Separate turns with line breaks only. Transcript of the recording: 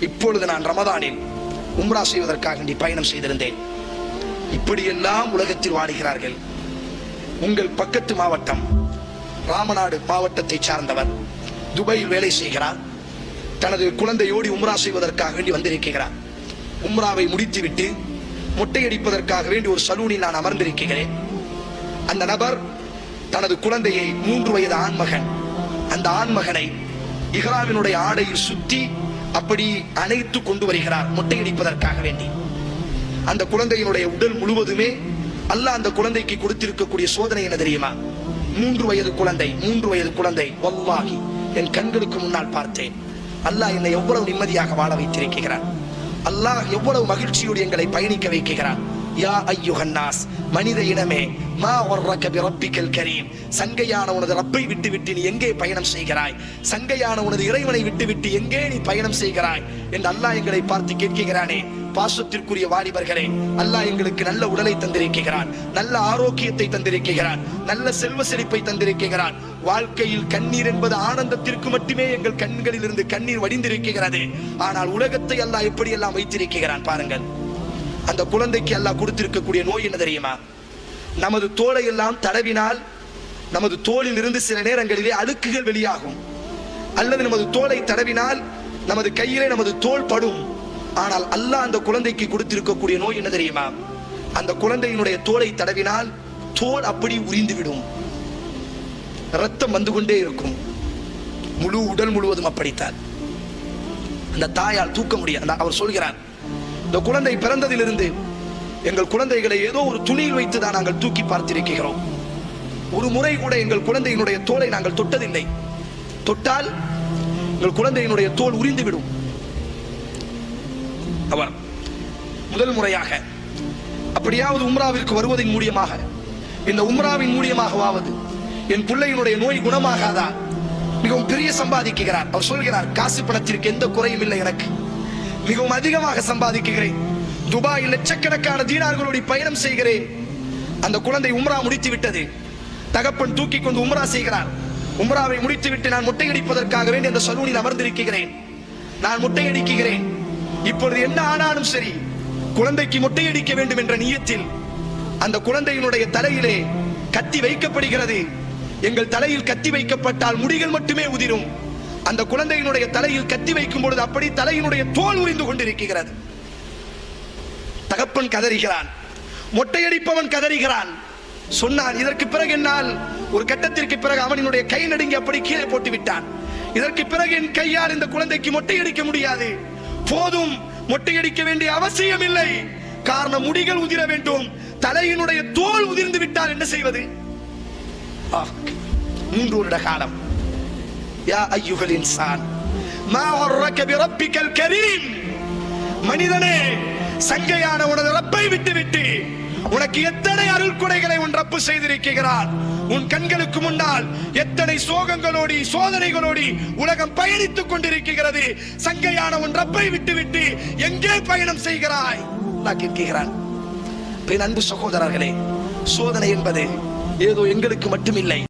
இப்பொழுது நான் ரமதானில் உம்ரா செய்வதற்காக வேண்டி பயணம் செய்திருந்தேன். இப்படியெல்லாம் உலகத்தில் வாடுகிறார்கள். உங்கள் பக்கத்து மாவட்டம் ராமநாடு மாவட்டத்தை சார்ந்தவர் துபாயில் வேலை செய்கிறார். தனது குழந்தையோடு உம்ரா செய்வதற்காக வேண்டி வந்திருக்கிறார். உம்ராவை முடித்துவிட்டு மொட்டையடிப்பதற்காக வேண்டி ஒரு சலூனில் நான் அமர்ந்திருக்கிறேன். அந்த நபர் தனது குழந்தையை மூன்று வயது ஆண்மகன். அந்த ஆண்மகனை இஹ்ராமினுடைய ஆடையில் சுத்தி அப்படி அணைத்து கொண்டு வருகிறார் முட்டையடிப்பதற்காக வேண்டி. அந்த குழந்தையினுடைய உடல் முழுவதுமே அல்லாஹ் அந்த குழந்தைக்கு கொடுத்திருக்கக்கூடிய சோதனை என்ன தெரியுமா? மூன்று வயது குழந்தை மூன்று வயது குழந்தை. வல்லாஹி என் கண்களுக்கு முன்னால் பார்த்தேன். அல்லாஹ் என்னை எவ்வளவு நிம்மதியாக வாழ வைத்திருக்கிறான் அல்லாஹ் எவ்வளவு மகிழ்ச்சியோடு எங்களை பயணிக்க வைக்கிறான் யா ஐயுகன்னாஸ் மனித இனமே மா வர்ரக பிரப்பிக்கல் கரீம் சங்கையான உனது ரப்பை விட்டு விட்டு நீ எங்கே பயணம் செய்கிறாய் சங்கையான உனது இறைவனை விட்டு விட்டு எங்கே நீ பயணம் செய்கிறாய் என்று அல்லாஹ் எங்களை பார்த்து கேட்கிறானே பாசத்திற்குரிய வாலிபர்களே அல்லாஹ் எங்களுக்கு நல்ல உடலை தந்திருக்கிறான் நல்ல ஆரோக்கியத்தை தந்திருக்கிறான் நல்ல செல்வ செழிப்பை தந்திருக்கிறான் வாழ்க்கையில் கண்ணீர் என்பது ஆனந்தத்திற்கு மட்டுமே எங்கள் கண்களில் இருந்து கண்ணீர் வடிந்திருக்கிறது ஆனால் உலகத்தை அல்லாஹ் எப்படியெல்லாம் வைத்திருக்கிறான் பாருங்கள் அந்த குழந்தைக்கு எல்லாம் கொடுத்திருக்கக்கூடிய நோய் என்ன தெரியுமா? நமது தோலை எல்லாம் தடவினால் நமது தோளில் இருந்து சில நேரங்களிலே அழுக்குகள் வெளியாகும். அல்லது நமது தோலை தடவினால் நமது கையிலே நமது தோல் படும். ஆனால் அல்லாஹ் அந்த குழந்தைக்கு கொடுத்திருக்கக்கூடிய நோய் என்ன தெரியுமா? அந்த குழந்தையினுடைய தோலை தடவினால் தோல் அப்படி உறிந்துவிடும் ரத்தம் வந்து கொண்டே இருக்கும். முழு உடல் முழுவதும் அப்படித்தான். அந்த தாயால் தூக்க முடியாது. அவர் சொல்கிறார் இந்த குழந்தை பிறந்ததிலிருந்து எங்கள் குழந்தைகளை ஏதோ ஒரு துணியில் வைத்து தான் நாங்கள் தூக்கி பார்த்திருக்கிறோம். ஒரு முறை கூட எங்கள் குழந்தையினுடைய தோலை நாங்கள் தொட்டதில்லை. தொட்டால் எங்கள் குழந்தையினுடைய தோல் உரிந்துவிடும். அவர் முதல் முறையாக அப்படியாவது உம்ராவிற்கு வருவதன் மூலியமாக இந்த உம்ராவின் மூலியமாகவாவது என் பிள்ளையினுடைய நோய் குணமாகாதா? மிகவும் பெரிய சம்பாதிக்கிறார். அவர் சொல்கிறார் காசு பணத்திற்கு எந்த குறையும் இல்லை எனக்கு. மிகவும் அதிகமாக சம்பாதிக்குகிறேன் துபாயில் லட்சக்கணக்கான தீனார்களுடைய பயணம் செய்கிறேன். அந்த குழந்தை உம்ரா முடித்து விட்டது தகப்பன் தூக்கி கொண்டு உம்ரா செய்கிறார். உம்ராவை முடித்து விட்டு நான் முட்டையடிப்பதற்காக வேண்டி அந்த சலூனில் அமர்ந்திருக்கிறேன். நான் முட்டையடிக்கிறேன். இப்பொழுது என்ன ஆனாலும் சரி குழந்தைக்கு முட்டையடிக்க வேண்டும் என்ற நீயத்தில் அந்த குழந்தையினுடைய தலையிலே கத்தி வைக்கப்படுகிறது. எங்கள் தலையில் கத்தி வைக்கப்பட்டால் முடிகள் மட்டுமே உதிரும். அந்த குழந்தையினுடைய தலையில் கத்தி வைக்கும் பொழுது அப்படி தலையினுடைய தோல் உரிந்து கொண்டிருக்கிறது. தகப்பன் கதறுகிறான். மொட்டையடிப்பவன் கதறுகிறான். சொன்னான் இதற்கு பிறகு என்னால் ஒரு கட்டத்திற்கு பிறகு அவனினுடைய கை நடுங்கி அப்படி கீழே போட்டு விட்டான். இதற்கு பிறகு என் கையால் இந்த குழந்தைக்கு மொட்டையடிக்க முடியாது. போதும் மொட்டையடிக்க வேண்டிய அவசியம் இல்லை காரணம் முடிகள் உதிர வேண்டும். தலையினுடைய தோல் உதிர்ந்து விட்டால் என்ன செய்வது? ஆஹ், மூன்று வருட காலம். யா ஐயுகல் இன்சான் மா வர்ரக பிரப்பிக்கல் கரீம் மனிதனே சங்கையான உனது ரப்பை விட்டு விட்டு உனக்கு எத்தனை அருள் குடைகளை உன் ரப்பு செய்திருக்கிறார்? உன் கண்களுக்கு முன்னால் எத்தனை சோகங்களோடி சோதனைகளோடி உலகம் பயணித்துக் கொண்டிருக்கிறது? சங்கையான உன் ரப்பை விட்டு விட்டு எங்கே பயணம் செய்கிறாய்? அல்லாஹ் கேட்கிறான். பின் அன்பு சகோதரர்களே சோதனை என்பது ஏதோ எங்களுக்கு மட்டுமில்லை.